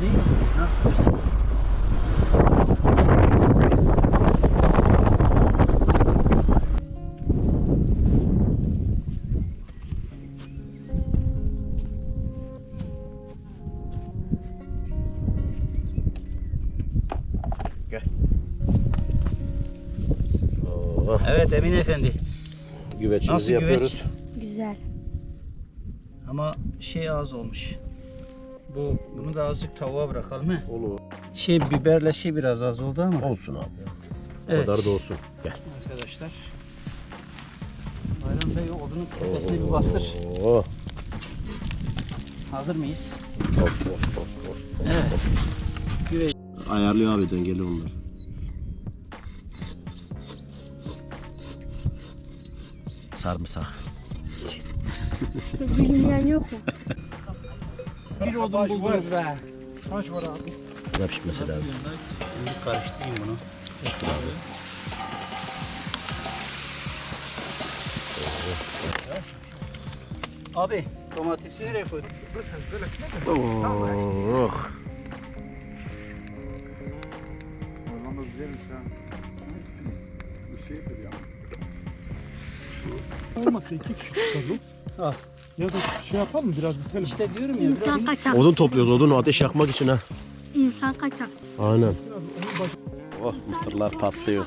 Değil mi? Nasıl güzel. Oo, Evet Emin Efendi. güveçimizi Nasıl güveç? yapıyoruz. Güzel. Ama şey az olmuş. Bu bunu da azıcık tavuğa bırakalım he. Olur. Şey biberle şey biraz az oldu ama. Olsun abi. O Evet. kadar da olsun. Gel. Arkadaşlar. Bayram Bey odunun tepesini bir bastır. Oo. Hazır mıyız? Of, of, of, of. Evet. Güveç. Ayarlıyor abi dengeli onlar. Sarımsak. Bilmeyen yok mu? Bir odun buldunuz be. Kaç var abi? Pişmesi lazım. Şimdi karıştırayım bunu. Abi domatesi nereye koyduk? Oh. Ormanda güzelmiş ha. Bu şeydir ya. Olmasa iki kişi tutalım. Al. Ya da şey yapalım mı biraz itelim. İşte diyorum ya biraz İnsan kaçak. Odun topluyoruz odun ateş yakmak için ha. İnsan kaçak. Aynen. Oh mısırlar patlıyor.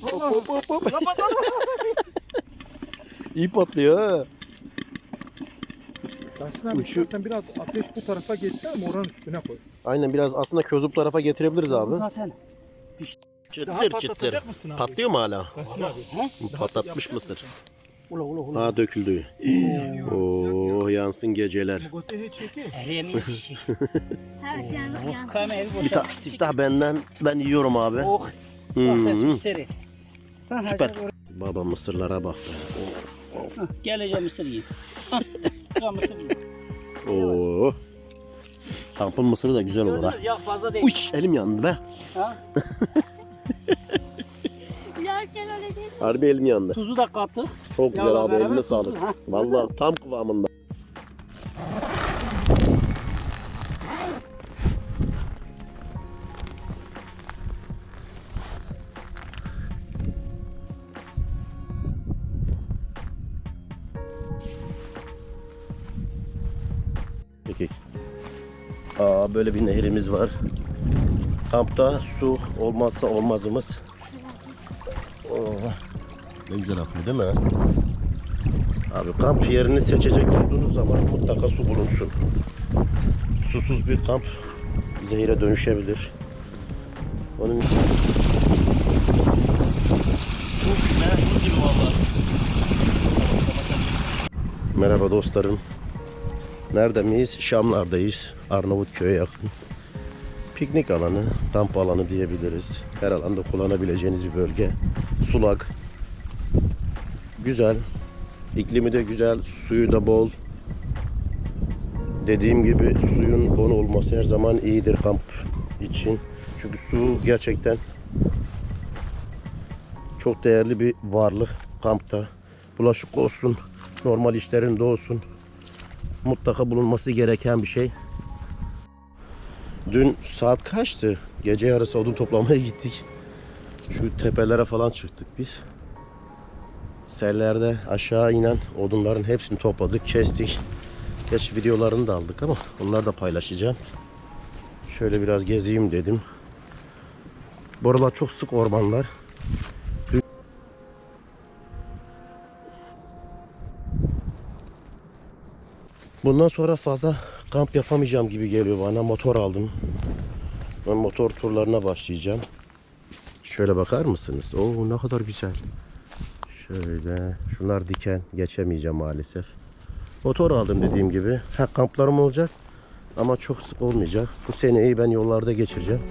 Hop hop hop. İyi patlıyor ha. Abi Uçu- biraz ateş bu tarafa getir ama oranın üstüne koy. Aynen biraz aslında közü bu tarafa getirebiliriz abi. zaten. Daha Çıtır çıtır. patlatacak mısın abi? Patlıyor mu hala? Abi. Patlatmış mısır. Ula ula ula. Ha döküldü. Oh yansın geceler. Gotehe çeki. Eriyemiş. Her şey yan. Kayma evi Bir ta siftah benden ben yiyorum abi. Oh. Bak sen Hmm. Ha, Süper. Baba mısırlara bak. be. Of, of. Ha, Geleceğim mısır yiyeyim. Ha, Ha, mısır yiyeyim. Oo. Kampın mısırı da güzel olur ha. Gördünüz ya fazla değil. Uç elim yandı be. Ha? Yerken öyle değil. Harbi elim yandı. Tuzu da kattık. Çok güzel abi beraber eline sağlık. ha. Vallahi tam kıvamında. Peki. Aa, böyle bir nehrimiz var. Kampta su olmazsa olmazımız. Ne güzel akıyor değil mi? Abi kamp yerini seçecek olduğunuz zaman mutlaka su bulunsun. Susuz bir kamp zehire dönüşebilir. Onun için Merhaba dostlarım. Nerede miyiz? Şamlardayız. Arnavutköy'e yakın. Piknik alanı, kamp alanı diyebiliriz. Her alanda kullanabileceğiniz bir bölge. Sulak. Güzel. İklimi de güzel, suyu da bol. Dediğim gibi suyun bol olması her zaman iyidir kamp için. Çünkü su gerçekten çok değerli bir varlık kampta. Bulaşık olsun, normal işlerinde olsun. Mutlaka bulunması gereken bir şey. Dün saat kaçtı? Gece yarısı odun toplamaya gittik. Şu tepelere falan çıktık biz. Sellerde aşağı inen odunların hepsini topladık, kestik. Geç videolarını da aldık ama onları da paylaşacağım. Şöyle biraz gezeyim dedim. Bu aralar çok sık ormanlar. Bundan sonra fazla kamp yapamayacağım gibi geliyor bana. Motor aldım. Ben motor turlarına başlayacağım. Şöyle bakar mısınız? Oo ne kadar güzel. Şöyle. Şunlar diken. Geçemeyeceğim maalesef. Motor aldım dediğim gibi. Ha kamplarım olacak. Ama çok sık olmayacak. Bu seneyi ben yollarda geçireceğim.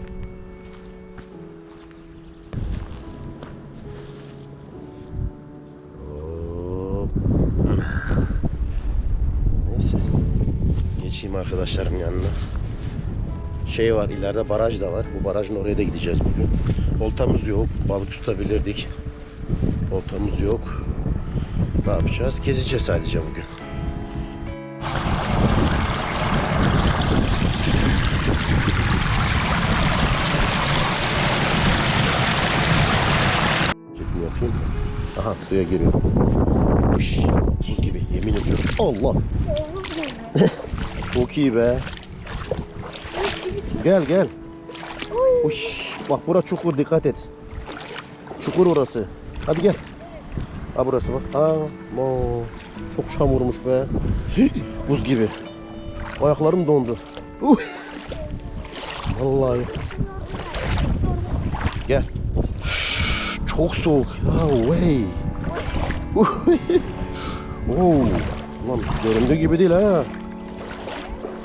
Neyse. Geçeyim arkadaşlarım yanına. Şey var ileride baraj da var. Bu barajın oraya da gideceğiz bugün. Oltamız yok. Balık tutabilirdik. Oltamız yok. Ne yapacağız? Gezeceğiz sadece bugün. Çekim yapayım. Aha suya giriyor. Buz gibi yemin ediyorum. Allah. Çok iyi be. Gel gel. Uş, bak bura çukur dikkat et. Çukur orası. Hadi gel. Ha burası bak. Mo. Çok çamurmuş be. Buz gibi. Ayaklarım dondu. Uh. Vallahi. Gel. Çok soğuk. Ya way. Oo. Lan göründüğü gibi değil ha.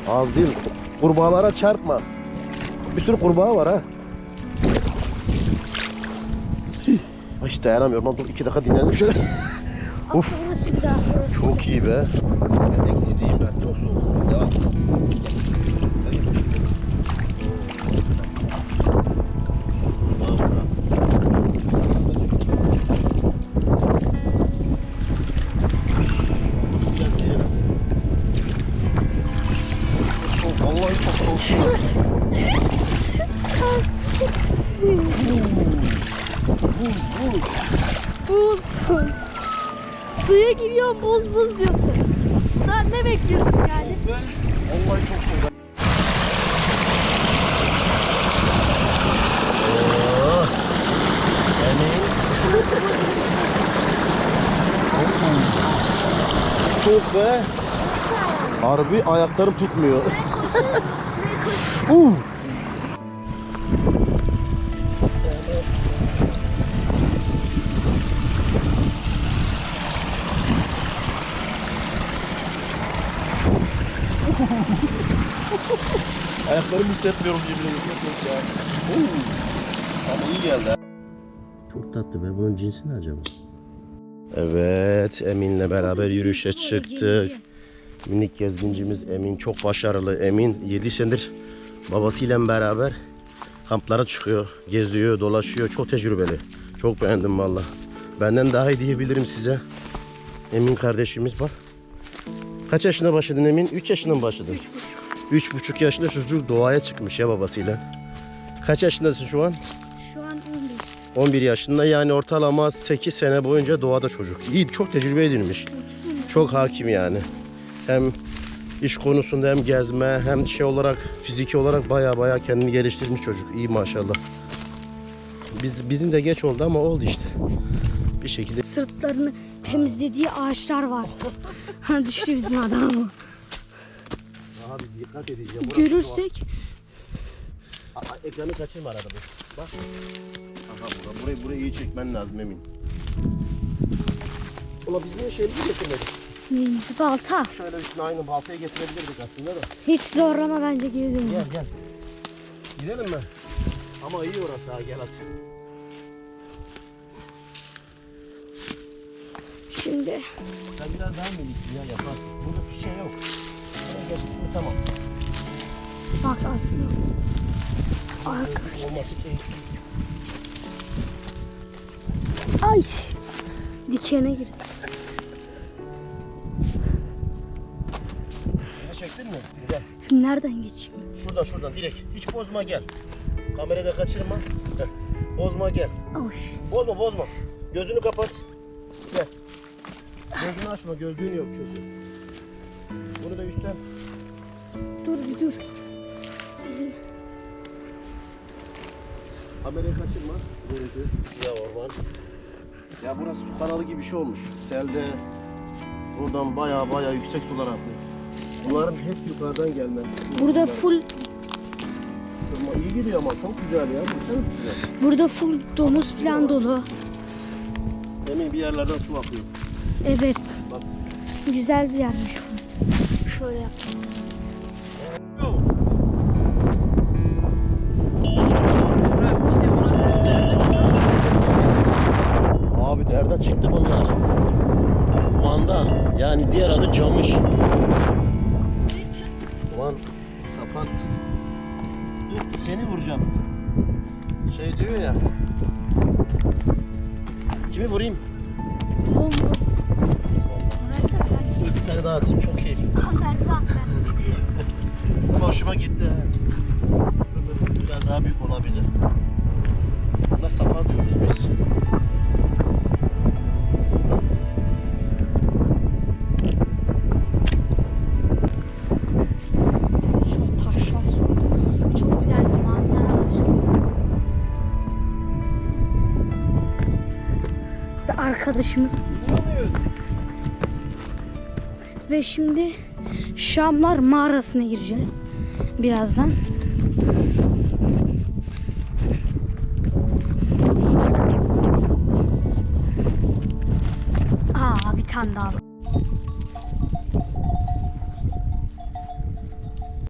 Az değil. Kurbağalara çarpma. Bir sürü kurbağa var ha. Hiç dayanamıyorum lan dur iki dakika dinlenelim şöyle. Uf çok iyi be. Ben eksi değil ben çok soğuk. Devam. Buz buz. Suya giriyorsun buz buz diyorsun. Sudan ne bekliyorsun yani? Vallahi çok soğuk. Soğuk be. Harbi ayaklarım tutmuyor. uh. Ayaklarımı hissetmiyorum. Ya. Uh. Ama iyi geldi. Çok tatlı be. Bunun cinsi ne acaba? Evet, Emin'le beraber yürüyüşe çıktık. Minik gezgincimiz Emin çok başarılı. Emin 7 senedir babasıyla beraber kamplara çıkıyor, geziyor, dolaşıyor. Çok tecrübeli. Çok beğendim valla. Benden daha iyi diyebilirim size. Emin kardeşimiz bak. Kaç yaşında başladın Emin? 3 yaşında mı başladın? 3,5. 3,5 yaşında çocuk doğaya çıkmış ya babasıyla. Kaç yaşındasın şu an? Şu an 11. 11 yaşında yani ortalama 8 sene boyunca doğada çocuk. İyi, çok tecrübe edilmiş. Çok hakim yani. Hem iş konusunda hem gezme hem şey olarak fiziki olarak baya baya kendini geliştirmiş çocuk. İyi maşallah. Biz, bizim de geç oldu ama oldu işte. Bir şekilde. Sırtlarını temizlediği ağaçlar var. Düştü bizim adam. Abi dikkat edeceğim. Görürsek Ekranı kaçırma arada bu. Bak. Aha bura, burayı, burayı iyi çekmen lazım Emin. Ulan biz niye şeyleri getirmedik? neyimiz balta. Şöyle üstüne aynı baltayı getirebilirdik aslında da. Hiç zorlama bence dönüyor. Gel gel. Gidelim mi? Ama iyi orası ha gel hadi. Şimdi Sen biraz daha miniksin ya yaparsın. Burada bir şey yok. Geçtik mi tamam. bak aslında. Ay. Dikene girdi. Ne çektin mi? Şimdi nereden geçeyim? Şuradan şuradan direkt. Hiç bozma gel. Kamerayı da kaçırma. Heh. Bozma gel. Oy. Bozma bozma. Gözünü kapat. Gel. Gözünü açma. Gözlüğün yok çünkü. Bunu da üstten. Dur bir dur. Kamerayı kaçırma. Görüntü. Ya orman. Ya burası su kanalı gibi bir şey olmuş. Selde buradan baya baya yüksek sular akıyor. Bunların hepsi yukarıdan gelme. Burada full Ama iyi gidiyor ama çok güzel ya. Baksana güzel. burada full domuz falan dolu. Emin bir yerlerden su akıyor. Evet. Bak. Güzel bir yermiş burası. Şöyle yapalım. Abi nereden çıktı bunlar? Mandan. Yani diğer adı camış. Ulan sapan. Dur seni vuracağım. Şey diyor ya. Kimi vurayım? Bomba. Beni dağıtayım çok keyifli. Berbat. Hoşuma gitti. Biraz daha büyük olabilir. Buna sapan diyoruz biz. Çok taşlar. Çok güzel bir manzara var şurada. Ve arkadaşımız. Ve şimdi Şamlar mağarasına gireceğiz. Birazdan. Aa bir tane daha.